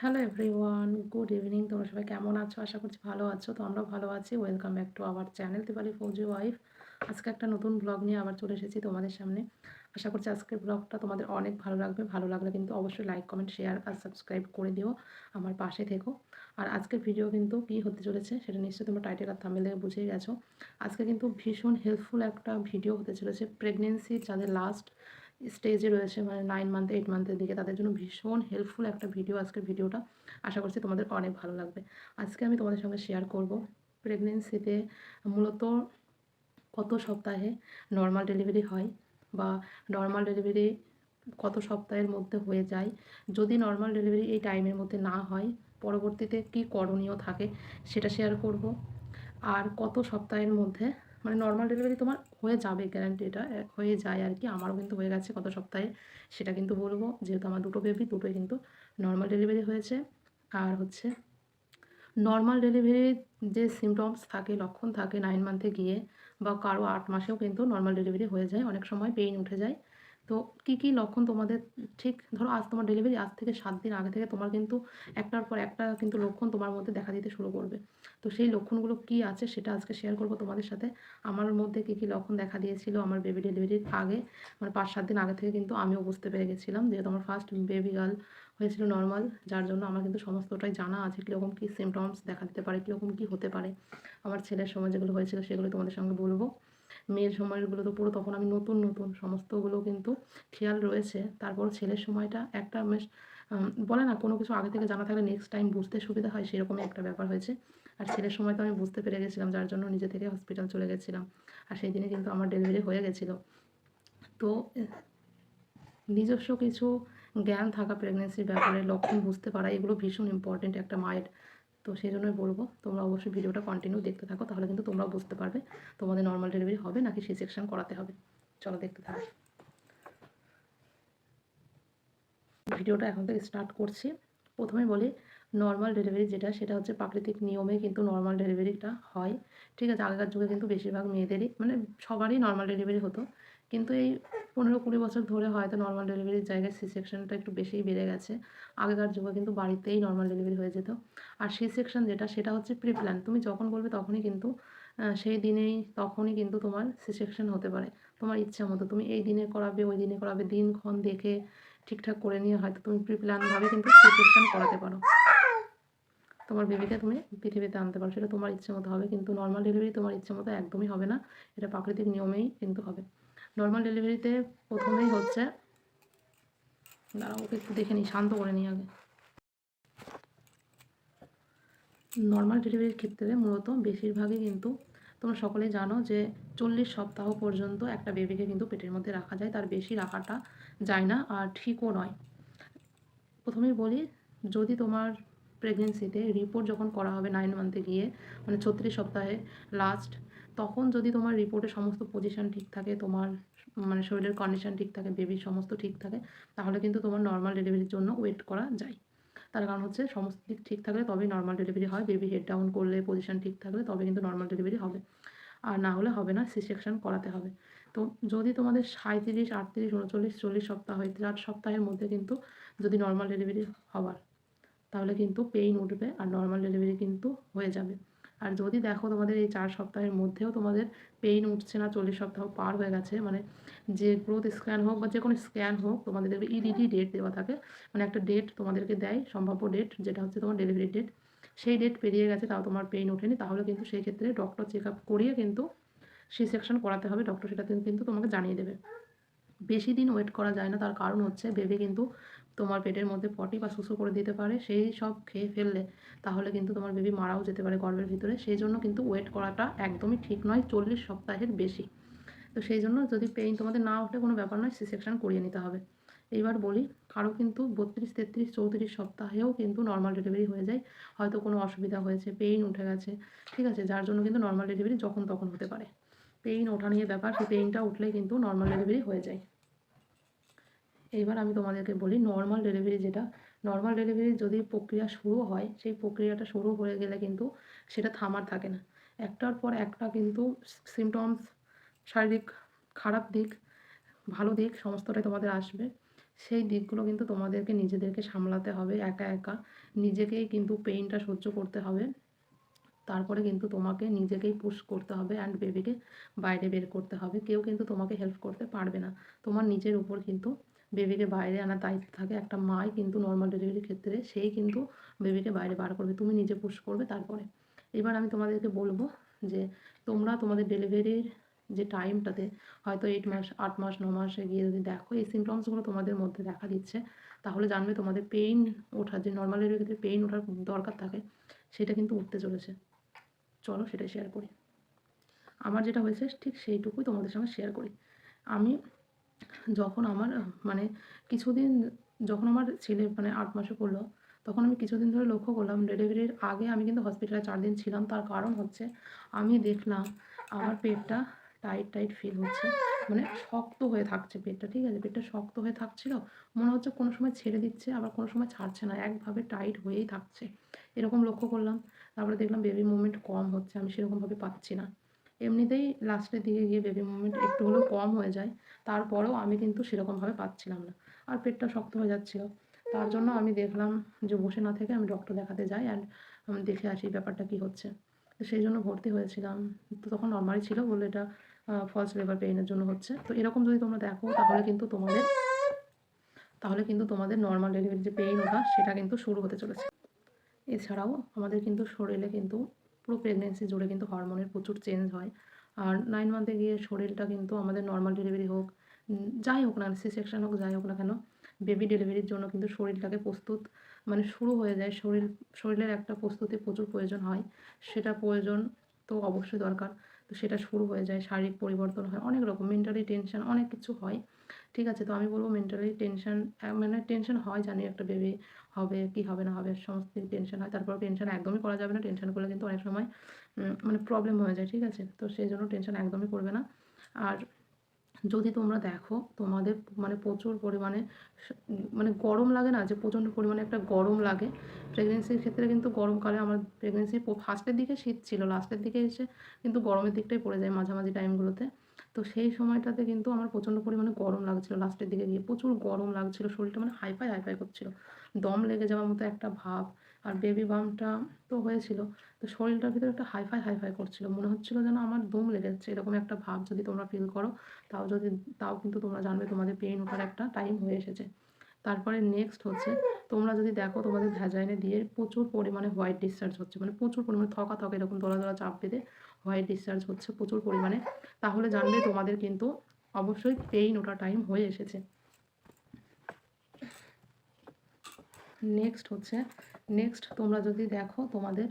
Hello everyone good evening তোমরা সবাই কেমন আছো? আশা করছি ভালো আছো। তো আমরাও ভালো আছি। Welcome back to our channel Dipali Fauji wife আজকে একটা নতুন ব্লগ নিয়ে আবার চলে এসেছি তোমাদের সামনে। আশা করছি আজকের ব্লগটা তোমাদের অনেক ভালো লাগবে। ভালো লাগলে কিন্তু অবশ্যই লাইক কমেন্ট শেয়ার আর সাবস্ক্রাইব করে দিও আমার পাশে থেকো। আর আজকের ভিডিও কিন্তু কি হতে চলেছে সেটা নিশ্চয়ই তোমরা টাইটেল আর থামেল বুঝেই গেছো। আজকে কিন্তু ভীষণ হেল্পফুল একটা ভিডিও হতে চলেছে প্রেগনেন্সি যাদের লাস্ট স্টেজে রয়েছে মানে নাইন মান্থ এইট মান্থের দিকে তাদের জন্য ভীষণ হেল্পফুল একটা ভিডিও আজকের ভিডিওটা আশা করছি তোমাদের অনেক ভালো লাগবে। আজকে আমি তোমাদের সঙ্গে শেয়ার করব প্রেগনেন্সিতে মূলত কত সপ্তাহে নর্মাল ডেলিভারি হয় বা নর্মাল ডেলিভারি কত সপ্তাহের মধ্যে হয়ে যায়। যদি নর্মাল ডেলিভারি এই টাইমের মধ্যে না হয়, পরবর্তীতে কি করণীয় থাকে সেটা শেয়ার করব। আর কত সপ্তাহের মধ্যে মানে নর্মাল ডেলিভারি তোমার হয়ে যাবে গ্যারান্টি এটা হয়ে যায় আর কি। আমারও কিন্তু হয়ে গেছে গত সপ্তাহে, সেটা কিন্তু বলব। যেহেতু আমার দুটো বেবি দুটোই কিন্তু নর্মাল ডেলিভারি হয়েছে। আর হচ্ছে নর্মাল ডেলিভারির যে সিমটমস থাকে, লক্ষণ থাকে নাইন মান্থে গিয়ে বা কারও আট মাসেও কিন্তু নর্মাল ডেলিভারি হয়ে যায়। অনেক সময় পেইন উঠে যায়। তো কী কী লক্ষণ তোমাদের? ঠিক, ধরো আজ তোমার ডেলিভারি আজ থেকে সাত দিন আগে থেকে তোমার কিন্তু একটার পর একটা কিন্তু লক্ষণ তোমার মধ্যে দেখা দিতে শুরু করবে। তো সেই লক্ষণগুলো কি আছে সেটা আজকে শেয়ার করব তোমাদের সাথে। আমার মধ্যে কী কী লক্ষণ দেখা দিয়েছিল আমার বেবি ডেলিভারির আগে? মানে পাঁচ, সাত দিন আগে থেকে কিন্তু আমিও বুঝতে পেরে গেছিলাম যেহেতু আমার ফার্স্ট বেবি গার্ল হয়েছিল নর্মাল যার জন্য আমার কিন্তু সমস্তটাই জানা আছে কীরকম কী সিমটমস দেখা দিতে পারে, কীরকম কী হতে পারে। আমার ছেলের সময় যেগুলো হয়েছিল সেগুলো তোমাদের সঙ্গে বলব। মেয়ের সময়গুলো তো পুরো তখন আমি নতুন নতুন সমস্তগুলো কিন্তু খেয়াল রয়েছে। তারপর ছেলের সময়টা একটা বেশ বলে না, কোনো কিছু আগে থেকে জানা থাকলে নেক্সট টাইম বুঝতে সুবিধা হয়, সেরকমই একটা ব্যাপার হয়েছে। আর ছেলের সময় তো আমি বুঝতে পেরে গেছিলাম, যার জন্য নিজে থেকে হসপিটাল চলে গেছিলাম। আর সেই দিনে কিন্তু আমার ডেলিভারি হয়ে গেছিল। তো, নিজস্ব কিছু জ্ঞান থাকা প্রেগনেন্সির ব্যাপারে লক্ষণ বুঝতে পারা, এগুলো ভীষণ ইম্পর্টেন্ট একটা মায়ের তো সেই জন্যই বলব, তোমরা অবশ্যই ভিডিওটা কন্টিনিউ দেখতে থাকো, তাহলে কিন্তু তোমরাও বুঝতে পারবে তোমাদের নর্মাল ডেলিভারি হবে নাকি সি সেকশন করাতে হবে। চলো দেখতে থাকো। ভিডিওটা এখন থেকে স্টার্ট করছি। প্রথমে বলি নর্মাল ডেলিভারি যেটা, সেটা হচ্ছে প্রাকৃতিক নিয়মে কিন্তু নর্মাল ডেলিভারিটা হয়। ঠিক আছে, আগেকার যুগে কিন্তু বেশিরভাগ মেয়েদেরই মানে সবারই নর্মাল ডেলিভারি হতো। কিন্তু এই পনেরো কুড়ি বছর ধরে হয়তো নর্মাল ডেলিভারির জায়গায় সি সেকশনটা একটু বেশিই বেড়ে গেছে। আগেকার যুগে কিন্তু বাড়িতেই নর্মাল ডেলিভারি হয়ে যেত। আর সি সেকশন যেটা, সেটা হচ্ছে প্রি প্ল্যান তুমি যখন বলবে তখনই কিন্তু সেই দিনেই তখনই কিন্তু তোমার সি সেকশন হতে পারে। তোমার ইচ্ছা মতো তুমি এই দিনে করাবে, ওই দিনে করাবে, দিনক্ষণ দেখে ঠিকঠাক করে নিয়ে হয়তো তুমি প্রি প্ল্যানভাবে কিন্তু সি সেকশন করাতে পারো। তোমার বেবিকে তুমি পৃথিবীতে আনতে পারো। সেটা তোমার ইচ্ছে মতো হবে, কিন্তু নর্মাল ডেলিভারি তোমার ইচ্ছে মতো একদমই হবে না। এটা প্রাকৃতিক নিয়মেই কিন্তু হবে। নর্মাল ডেলিভারিতে প্রথমেই হচ্ছে। দাঁড়াও, ওকে একটু দেখে নিই, শান্ত করে নিই আগে। নর্মাল ডেলিভারির ক্ষেত্রে মূলত বেশিরভাগই কিন্তু তোমরা সকলেই জানো যে চল্লিশ সপ্তাহ পর্যন্ত একটা বেবিকে কিন্তু পেটের মধ্যে রাখা যায়, তার বেশি রাখাটা যায় না আর ঠিকও নয়। প্রথমেই বলি, যদি তোমার প্রেগনেন্সিতে রিপোর্ট যখন করা হবে নাইন মান্থে গিয়ে মানে ছত্রিশ সপ্তাহে লাস্ট তখন যদি তোমার রিপোর্টে সমস্ত পজিশান ঠিক থাকে, তোমার মানে শরীরের কন্ডিশান ঠিক থাকে বেবির সমস্ত ঠিক থাকে, তাহলে কিন্তু তোমার নর্মাল ডেলিভারির জন্য ওয়েট করা যায়। তার কারণ হচ্ছে সমস্ত দিক ঠিক থাকলে তবেই নর্মাল ডেলিভারি হয় বেবি হেড ডাউন করলে পজিশান ঠিক থাকলে তবে কিন্তু নর্মাল ডেলিভারি হবে। আর না হলে হবে না সি সেকশন করাতে হবে। তো যদি তোমাদের সাঁত্রিশ আটত্রিশ, উনচল্লিশ, চল্লিশ সপ্তাহ হয় চার সপ্তাহের মধ্যে কিন্তু যদি নর্মাল ডেলিভারি হওয়ার তাহলে কিন্তু পেইন উঠবে আর নর্মাল ডেলিভারি কিন্তু হয়ে যাবে। আর যদি দেখো তোমাদের এই চার সপ্তাহের মধ্যেও তোমাদের পেইন উঠছে না, চল্লিশ সপ্তাহ পার হয়ে গেছে মানে যে গ্রোথ স্ক্যান হোক বা যে কোনো স্ক্যান হোক, তোমাদের দেখবে ইডিডি ডেট দেওয়া থাকে। মানে একটা ডেট তোমাদেরকে দেয়, সম্ভাব্য ডেট যেটা হচ্ছে তোমার ডেলিভারি ডেট সেই ডেট পেরিয়ে গেছে, তাও তোমার পেইন ওঠেনি, তাহলে কিন্তু সেই ক্ষেত্রে ডক্টর চেক আপ করিয়ে কিন্তু সি সেকশন করাতে হবে ডক্টর সেটা কিন্তু তোমাকে জানিয়ে দেবে। বেশি দিন ওয়েট করা যায় না, তার কারণ হচ্ছে বেবি কিন্তু তোমার পেটের মধ্যে পটি বা শুশু করে দিতে পারে, সেই সব খেয়ে ফেললে তাহলে কিন্তু তোমার বেবি মারাও যেতে পারে গর্ভের ভিতরে। সেই জন্য কিন্তু ওয়েট করাটা একদমই ঠিক নয়, চল্লিশ সপ্তাহের বেশি। তো সেই জন্য যদি পেইন তোমাদের না ওঠে কোনো ব্যাপার নয় সি সেকশন করিয়ে নিতে হবে। এইবার বলি, কারও কিন্তু বত্রিশ, তেত্রিশ, চৌত্রিশ সপ্তাহেও কিন্তু নর্মাল ডেলিভারি হয়ে যায়। হয়তো কোনো অসুবিধা হয়েছে পেইন উঠে গেছে, ঠিক আছে? যার জন্য কিন্তু নর্মাল ডেলিভারি যখন তখন হতে পারে। পেইন ওঠা নিয়ে ব্যাপার, সেই পেইনটা উঠলেই কিন্তু নর্মাল ডেলিভারি হয়ে যায়। এইবার আমি তোমাদেরকে বলি নর্মাল ডেলিভারি যেটা নর্মাল ডেলিভারি যদি প্রক্রিয়া শুরু হয়, সেই প্রক্রিয়াটা শুরু হয়ে গেলে কিন্তু সেটা থামার থাকে না। একটার পর একটা কিন্তু সিমটমস শারীরিক খারাপ দিক, ভালো দিক সমস্তটাই তোমাদের আসবে। সেই দিকগুলো কিন্তু তোমাদেরকে নিজেদেরকে সামলাতে হবে একা একা। নিজেকেই কিন্তু পেইনটা সহ্য করতে হবে। তারপরে কিন্তু তোমাকে নিজেকেই পুশ করতে হবে অ্যান্ড বেবিকে বাইরে বের করতে হবে। কেউ কিন্তু তোমাকে হেল্প করতে পারবে না। তোমার নিজের উপর কিন্তু বেবিকে বাইরে আনার দায়িত্ব থাকে একটা মাই কিন্তু নর্মাল ডেলিভারির ক্ষেত্রে, সেই কিন্তু বেবিকে বাইরে বার করবে। তুমি নিজে পুশ করবে তারপরে। এবার আমি তোমাদেরকে বলব যে তোমরা তোমাদের ডেলিভারির যে টাইমটাতে হয়তো এইট মাস, আট মাস, ন মাসে গিয়ে যদি দেখো, এই সিমটমসগুলো তোমাদের মধ্যে দেখা দিচ্ছে, তাহলে জানবে তোমাদের পেইন ওঠার যে নর্মাল ডেলিভারির ক্ষেত্রে পেইন ওঠার দরকার থাকে, সেটা কিন্তু উঠতে চলেছে। চলো সেটা শেয়ার করি। আমার যেটা হয়েছে, ঠিক সেইটুকুই তোমাদের সঙ্গে শেয়ার করি। আমি যখন আমার মানে কিছুদিন যখন আমার ছেলে মানে আট মাসে পড়ল, তখন আমি কিছুদিন ধরে লক্ষ্য করলাম ডেলিভারির আগে আমি কিন্তু হসপিটালে চার দিন ছিলাম। তার কারণ হচ্ছে আমি দেখলাম আমার পেটটা টাইট টাইট ফিল হচ্ছে। মানে শক্ত হয়ে থাকছে পেটটা, ঠিক আছে? পেটটা শক্ত হয়ে থাকছিল। মনে হচ্ছে কোনো সময় ছেড়ে দিচ্ছে, আবার কোনো সময় ছাড়ছে না। একভাবে টাইট হয়েই থাকছে। এরকম লক্ষ্য করলাম। তারপরে দেখলাম বেবি মুভমেন্ট কম হচ্ছে। আমি সেরকমভাবে পাচ্ছি না। এমনিতেই লাস্টের দিকে গিয়ে বেবি মুভমেন্ট একটু হলেও কম হয়ে যায়, তারপরেও আমি কিন্তু সেরকমভাবে পাচ্ছিলাম না। আর পেটটা শক্ত হয়ে যাচ্ছিল। তার জন্য আমি দেখলাম যে বসে না থেকে আমি ডক্টর দেখাতে যাই অ্যান্ড দেখে আসি ব্যাপারটা কী হচ্ছে। তো সেই জন্য ভর্তি হয়েছিলাম। তো তখন নর্মালি ছিল বলে এটা ফলস লেবার পেইনের জন্য হচ্ছে। তো এরকম যদি তোমরা দেখো তাহলে কিন্তু তোমাদের, তাহলে কিন্তু তোমাদের নর্মাল ডেলিভারি যে পেইন ওঠা সেটা কিন্তু শুরু হতে চলেছে। এছাড়াও আমাদের কিন্তু শরীরে কিন্তু পুরো প্রেগনেন্সি জুড়ে কিন্তু হরমোনের প্রচুর চেঞ্জ হয়। আর নাইন মান্থে গিয়ে শরীরটা কিন্তু আমাদের নর্মাল ডেলিভারি হোক যাই হোক না সি সেকশন হোক, যাই হোক না কেন বেবি ডেলিভারির জন্য কিন্তু শরীরটাকে প্রস্তুত মানে শুরু হয়ে যায়। শরীর, শরীরের একটা প্রস্তুতি প্রচুর প্রয়োজন হয়। সেটা প্রয়োজন তো অবশ্যই দরকার। তো সেটা শুরু হয়ে যায়, শারীরিক পরিবর্তন হয়, অনেক রকম মেন্টালি টেনশন অনেক কিছু হয়, ঠিক আছে? তো আমি বলব মেন্টালি টেনশন মানে টেনশন হয়, জানি একটা বেবি হবে, কি হবে না হবে, সমস্ত টেনশন হয়, তারপর টেনশন একদমই করা যাবে না টেনশন করলে কিন্তু অনেক সময় মানে প্রবলেম হয়ে যায়, ঠিক আছে? তো সেই জন্য টেনশন একদমই করবে না। আর যদি তোমরা দেখো, তোমাদের মানে প্রচুর পরিমাণে মানে গরম লাগে না? যে প্রচণ্ড পরিমাণে একটা গরম লাগে। প্রেগনেন্সির ক্ষেত্রে কিন্তু গরমকালে আমার প্রেগনেন্সি ফার্স্টের দিকে শীত ছিল লাস্টের দিকে এসে কিন্তু গরমের দিকটাই পড়ে যায় মাঝামাঝি টাইমগুলোতে তো সেই সময়টাতে কিন্তু আমার প্রচণ্ড পরিমাণে গরম লাগছিল লাস্টের দিকে গিয়ে। প্রচুর গরম লাগছিল, শরীরটা মানে হাইফাই হাইফাই করছিল। দম লেগে যাওয়ার মতো একটা ভাব। আর বেবি বামটা তো হয়েছিল। তো শরীরটার ভিতরে একটা হাইফাই হাইফাই করছিল। মনে হচ্ছিল যেন আমার দম লেগে যাচ্ছে, এরকম একটা ভাব যদি তোমরা ফিল করো, তাও যদি, তাও কিন্তু তোমরা জানবে তোমাদের পেইন ওঠার একটা টাইম হয়ে এসেছে। তারপরে নেক্সট হচ্ছে, তোমরা যদি দেখো তোমাদের ভ্যাজাইনে দিয়ে প্রচুর পরিমাণে হোয়াইট ডিসচার্জ হচ্ছে। মানে প্রচুর পরিমাণে থকা থকা এরকম দোলা দোলা চাপ পেতে হোয়াইট ডিসচার্জ হচ্ছে প্রচুর পরিমাণে। তাহলে জানবে তোমাদের কিন্তু অবশ্যই পেইন ওঠা টাইম হয়ে এসেছে। নেক্সট হচ্ছে নেক্সট তোমরা যদি দেখো তোমাদের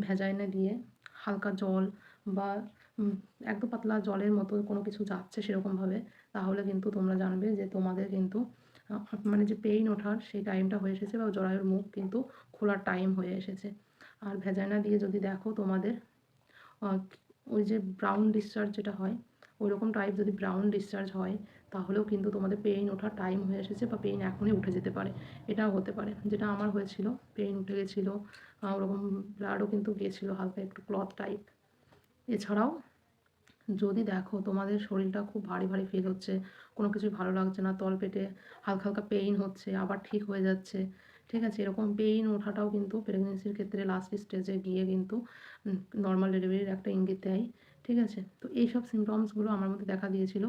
ভেজাইনে দিয়ে হালকা জল বা একদম পাতলা জলের মতো কোনো কিছু যাচ্ছে সেরকমভাবে, তাহলে কিন্তু তোমরা জানবে যে তোমাদের কিন্তু মানে যে পেইন ওঠার সেই টাইমটা হয়ে এসেছে বা জরায়ুর মুখ কিন্তু খোলার টাইম হয়ে এসেছে। আর ভেজাইনা দিয়ে যদি দেখো তোমাদের ওই যে ব্রাউন ডিসচার্জ যেটা হয় ওই রকম টাইপ যদি ব্রাউন ডিসচার্জ হয়, তাহলেও কিন্তু তোমাদের পেইন ওঠার টাইম হয়ে এসেছে বা পেইন এখনই উঠে যেতে পারে। এটাও হতে পারে। যেটা আমার হয়েছিল পেইন উঠে গেছিল ওরকম ব্লাডও কিন্তু গিয়েছিল হালকা একটু ক্লথ টাইপ এছাড়াও যদি দেখো তোমাদের শরীরটা খুব ভারী ভারী ফিল হচ্ছে, কোনো কিছুই ভালো লাগছে না তল পেটে হালকা হালকা পেইন হচ্ছে, আবার ঠিক হয়ে যাচ্ছে, ঠিক আছে? এরকম পেইন ওঠাটাও কিন্তু প্রেগনেন্সির ক্ষেত্রে লাস্ট স্টেজে গিয়ে কিন্তু নর্মাল ডেলিভারির একটা ইঙ্গিত দেয়। ঠিক আছে? তো এইসব সিমটমসগুলো আমার মধ্যে দেখা দিয়েছিল।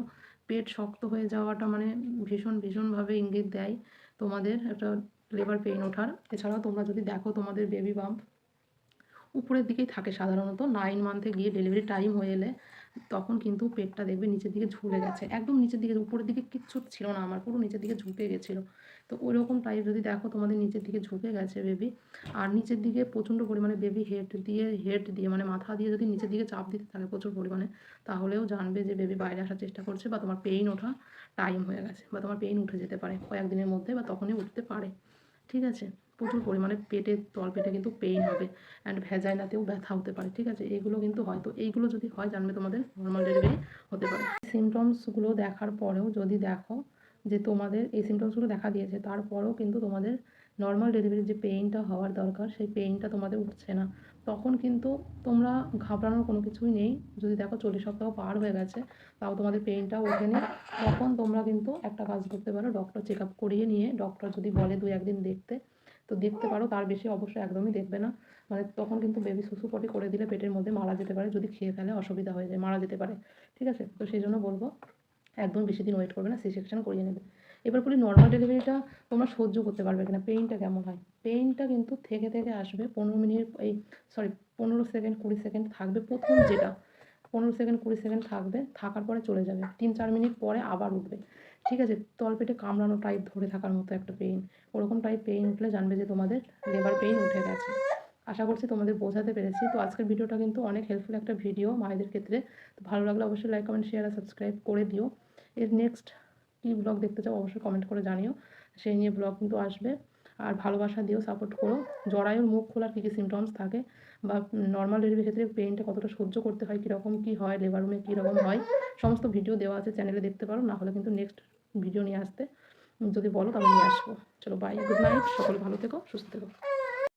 পেট শক্ত হয়ে যাওয়াটা মানে ভীষণ, ভীষণভাবে ইঙ্গিত দেয় তোমাদের একটা লেবার পেইন ওঠার। এছাড়াও তোমরা যদি দেখো তোমাদের বেবি বাম্প উপরের দিকেই থাকে সাধারণত। নাইন মান্থে গিয়ে ডেলিভারি টাইম হয়ে এলে তখন কিন্তু পেটটা দেখবে নিচের দিকে ঝুলে গেছে। একদম নিচের দিকে, উপরের দিকে কিচ্ছু ছিল না আমার, পুরো নিচের দিকে ঝুঁকে গেছিল। তো ওই রকম টাইপ যদি দেখো তোমাদের নিচের দিকে ঝুঁকে গেছে বেবি আর নিচের দিকে প্রচণ্ড পরিমাণে বেবি হেড দিয়ে হেড দিয়ে মানে মাথা দিয়ে যদি নিচের দিকে চাপ দিতে থাকে প্রচুর পরিমাণে, তাহলেও জানবে যে বেবি বাইরে আসার চেষ্টা করছে বা তোমার পেইন ওঠা টাইম হয়ে গেছে বা তোমার পেইন উঠে যেতে পারে কয়েকদিনের মধ্যে বা তখনই উঠতে পারে। ঠিক আছে? প্রচুর পরিমাণে পেটে, তল পেটে কিন্তু পেইন হবে অ্যান্ড ভেজাইনাতেও ব্যথা হতে পারে, ঠিক আছে? এইগুলো কিন্তু হয়। তো এইগুলো যদি হয়, জানবে তোমাদের নর্মাল ডেলিভারি হতে পারে। সিমটমসগুলো দেখার পরেও যদি দেখো যে তোমাদের, এই সিমটমসগুলো দেখা দিয়েছে, তারপরেও কিন্তু তোমাদের নর্মাল ডেলিভারির যে পেইনটা হওয়ার দরকার, সেই পেইনটা তোমাদের উঠছে না। তখন কিন্তু তোমরা ঘাবড়ানোর কোনো কিছুই নেই। যদি দেখো চল্লিশ সপ্তাহ পার হয়ে গেছে, তাও তোমাদের পেইনটাও ওঠেনি তখন তোমরা কিন্তু একটা কাজ করতে পারো ডক্টর চেক আপ করিয়ে নিয়ে ডক্টর যদি বলে দু একদিন দেখতে তো দেখতে পারো, তার বেশি অবশ্যই একদমই দেখবে না। মানে তখন কিন্তু বেবি সুসুপটি করে দিলে পেটের মধ্যে মারা যেতে পারে, যদি খেয়ে ফেলে অসুবিধা হয়ে যায়, মারা যেতে পারে। ঠিক আছে? তো সেই জন্য বলব, একদম বেশি দিন ওয়েট করবে না সি সেকশন করিয়ে নেবে। এবার বলি নর্মাল ডেলিভারিটা তোমরা সহ্য করতে পারবে কিনা পেইনটা কেমন হয়? পেইনটা কিন্তু থেকে থেকে আসবে, পনেরো মিনিট, এই সরি পনেরো সেকেন্ড কুড়ি সেকেন্ড থাকবে প্রথম যেটা। পনেরো সেকেন্ড, কুড়ি সেকেন্ড থাকবে, থাকার পরে চলে যাবে। তিন, চার মিনিট পরে আবার উঠবে। ঠিক আছে? তলপেটে কামড়ানো টাইপ ধরে থাকার মতো একটা পেইন ওরকম টাইপ পেইন উঠলে জানবে যে তোমাদের লেবার পেইন উঠে গেছে। আশা করছি তোমাদের বোঝাতে পেরেছি। তো আজকের ভিডিওটা কিন্তু অনেক হেল্পফুল একটা ভিডিও মায়েদের ক্ষেত্রে। তো ভালো লাগলে অবশ্যই লাইক কমেন্ট শেয়ার আর সাবস্ক্রাইব করে দিও। এর নেক্সট কী ব্লগ দেখতে চাও অবশ্যই কমেন্ট করে জানিও। সেই নিয়ে ব্লগ কিন্তু আসবে। আর ভালোবাসা দিয়েও সাপোর্ট করো। জরায়ুর মুখ খোলার কী কী সিমটমস থাকে? বা নর্মাল ডেলিভারির ক্ষেত্রে পেইনটা কতটা সহ্য করতে হয়, কীরকম কী হয় লেবার রুমে কীরকম হয়? সমস্ত ভিডিও দেওয়া আছে চ্যানেলে দেখতে পারো, না হলে কিন্তু নেক্সট ভিডিও নিয়ে আসতে। যদি বলো তাহলে নিয়ে আসব। চলো বাই গুড নাইট সকলে ভালো থেকো, সুস্থ থেকো।